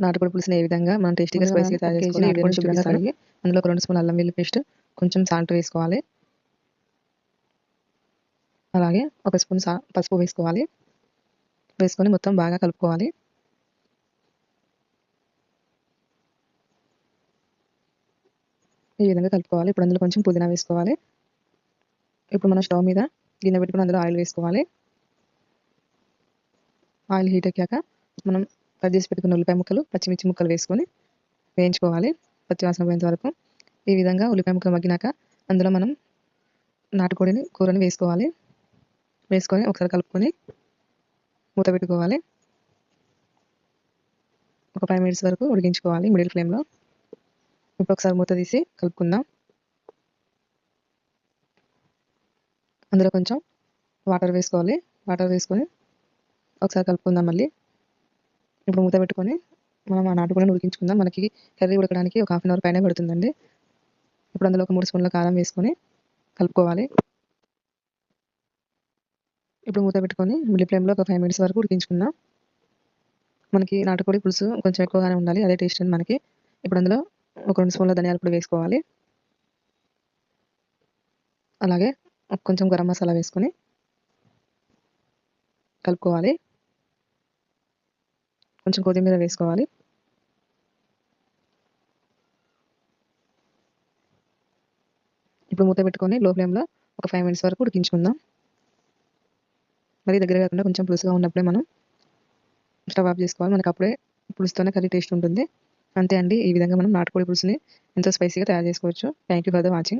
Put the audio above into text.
నాటుకోడి పులుసుని ఏ విధంగా మనం టేస్టీగా స్పైసీగా తయారు నాటుకోడి శుభ్రంగా. కడిగి అందులో ఒక రెండు స్పూన్ అల్లం వెల్లుల్లి పేస్ట్ కొంచెం సాల్ట్ వేసుకోవాలి. అలాగే ఒక స్పూన్ సా పసుపు వేసుకోవాలి. వేసుకొని మొత్తం బాగా కలుపుకోవాలి. ఈ విధంగా కలుపుకోవాలి. ఇప్పుడు అందులో కొంచెం పుదీనా వేసుకోవాలి. ఇప్పుడు మనం స్టవ్ మీద గిన్నె పెట్టుకుని అందులో ఆయిల్ వేసుకోవాలి. ఆయిల్ హీట్ ఎక్కాక మనం కట్ చేసి పెట్టుకున్న ఉల్లిపాయ ముక్కలు పచ్చిమిర్చి ముక్కలు వేసుకొని వేయించుకోవాలి. పచ్చివాసన పోయేంత వరకు ఈ విధంగా ఉల్లిపాయ ముక్కలు మగ్గినాక అందులో మనం నాటుకోడిని కూరని వేసుకోవాలి. వేసుకొని ఒకసారి కలుపుకొని మూత పెట్టుకోవాలి. ఒక ఫైవ్ మినిట్స్ వరకు ఉడికించుకోవాలి మిడిల్ ఫ్లేమ్లో. ఇప్పుడు ఒకసారి మూత తీసి కలుపుకుందాం. అందులో కొంచెం వాటర్ వేసుకోవాలి. వాటర్ వేసుకొని ఒకసారి కలుపుకుందాం మళ్ళీ. ఇప్పుడు మూత పెట్టుకొని మనం ఆ నాటుకోడిని ఉడికించుకుందాం. మనకి కర్రీ ఉడకడానికి ఒక హాఫ్ అన్ అవర్ పైన పడుతుందండి. ఇప్పుడు అందులో ఒక మూడు స్పూన్ల కారం వేసుకొని కలుపుకోవాలి. ఇప్పుడు మూత పెట్టుకొని మిడిల్ ఫ్లేమ్లో ఒక ఫైవ్ మినిట్స్ వరకు ఉడికించుకుందాం. మనకి నాటుకోడి పులుసు కొంచెం ఎక్కువగానే ఉండాలి. అదే టేస్ట్ అండి మనకి. ఇప్పుడు అందులో ఒక రెండు స్పూన్ల ధనియాల పొడి వేసుకోవాలి. అలాగే కొంచెం గరం మసాలా వేసుకొని కలుపుకోవాలి. కొంచెం కొత్తిమీర వేసుకోవాలి. ఇప్పుడు మూత పెట్టుకొని లో ఫ్లేమ్లో ఒక ఫైవ్ మినిట్స్ వరకు ఉడికించుకుందాం. మరి దగ్గర కాకుండా కొంచెం పులుసుగా ఉన్నప్పుడే మనం స్టవ్ ఆఫ్ చేసుకోవాలి. మనకు అప్పుడే పులుసుతోనే కర్రీ టేస్ట్ ఉంటుంది. అంతే అండి. ఈ విధంగా మనం నాటుకోడి పులుసుని ఎంతో స్పైసీగా తయారు చేసుకోవచ్చు. Thank you for the watching